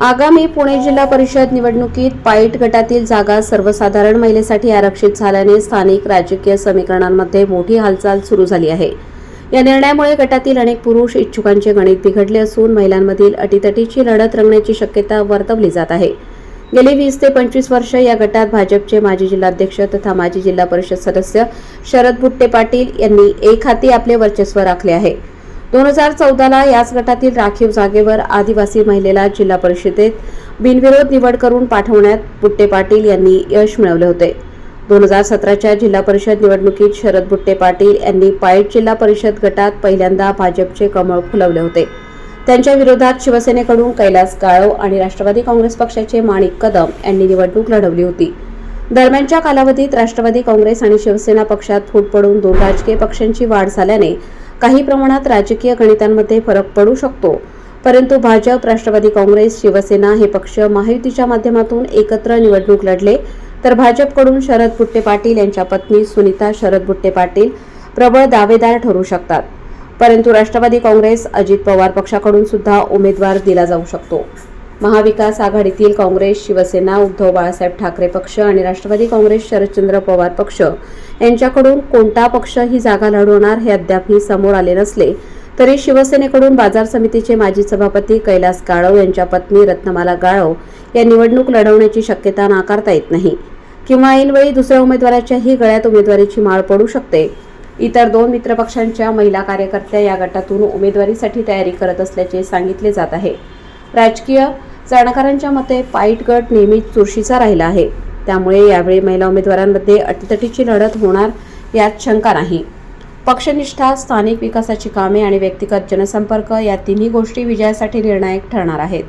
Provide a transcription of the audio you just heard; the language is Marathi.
आगामी पुणे जिल्हा परिषद निवडणुकीत पाईट गटातील जागा सर्वसाधारण महिलेसाठी आरक्षित झाल्याने स्थानिक राजकीय समीकरणांमध्ये मोठी हालचाल सुरू झाली आहे. या निर्णयामुळे गटातील अनेक पुरुष इच्छुकांचे गणित बिघडले असून महिलांमधील अटीतटीची लढत रंगण्याची शक्यता वर्तवली जात आहे. गेली वीस ते पंचवीस वर्ष या गटात भाजपचे माजी जिल्हाध्यक्ष तथा माजी जिल्हा परिषद सदस्य शरद बुट्टे पाटील यांनी एक हाती आपले वर्चस्व राखले आहे. दोन हजार चौदाला याच गटातील राखीव जागेवर आदिवासी महिलेला जिल्हा परिषदेत बिनविरोध निवड करून पाठवण्यात बुट्टे पाटील यांनी यश मिळवले होते. दोन हजार सतराच्या जिल्हा परिषद निवडणुकीत शरद बुट्टे पाटील यांनी पायट जिल्हा परिषद गटात पहिल्यांदा भाजपचे कमळ फुलवले होते. त्यांच्या विरोधात शिवसेनेकडून कैलास काळव आणि राष्ट्रवादी काँग्रेस पक्षाचे माणिक कदम यांनी निवडणूक लढवली होती. दरम्यानच्या कालावधीत राष्ट्रवादी काँग्रेस आणि शिवसेना पक्षात फूट पडून दोन राजकीय पक्षांची वाढ झाल्याने काही प्रमाणात राजकीय गणितांमध्ये फरक पडू शकतो. परंतु भाजप राष्ट्रवादी काँग्रेस शिवसेना हे पक्ष महायुतीच्या माध्यमातून एकत्र निवडणूक लढले तर भाजपकडून शरद बुट्टे पाटील यांच्या पत्नी सुनीता शरद बुट्टे पाटील प्रबळ दावेदार ठरू शकतात. परंतु राष्ट्रवादी काँग्रेस अजित पवार पक्षाकडून सुद्धा उमेदवार दिला जाऊ शकतो. महाविकास आघाडीतील काँग्रेस शिवसेना उद्धव बाळासाहेब ठाकरे पक्ष आणि राष्ट्रवादी काँग्रेस शरदचंद्र पवार पक्ष यांच्याकडून कोणता पक्ष ही जागा लढवणार हे अद्यापही समोर आले नसले तरी शिवसेनेकडून बाजार समितीचे माजी सभापती कैलास गाळव यांच्या पत्नी रत्नमाला गाळव या निवडणूक लढवण्याची शक्यता नाकारता येत नाही. किंवा ऐनवेळी दुसऱ्या उमेदवाराच्याही गळ्यात उमेदवारीची माळ पडू शकते. इतर दोन मित्रपक्षांच्या महिला कार्यकर्त्या या गटातून उमेदवारीसाठी तयारी करत असल्याचे सांगितले जात आहे. राजकीय जाणकारांच्या मते पाईट गट नेहमीच चुरशीचा राहिला आहे. त्यामुळे यावेळी महिला उमेदवारांमध्ये अटीतटीची लढत होणार यात शंका नाही. पक्षनिष्ठा स्थानिक विकासाची कामे आणि व्यक्तिगत जनसंपर्क या तिन्ही गोष्टी विजयासाठी निर्णायक ठरणार आहेत.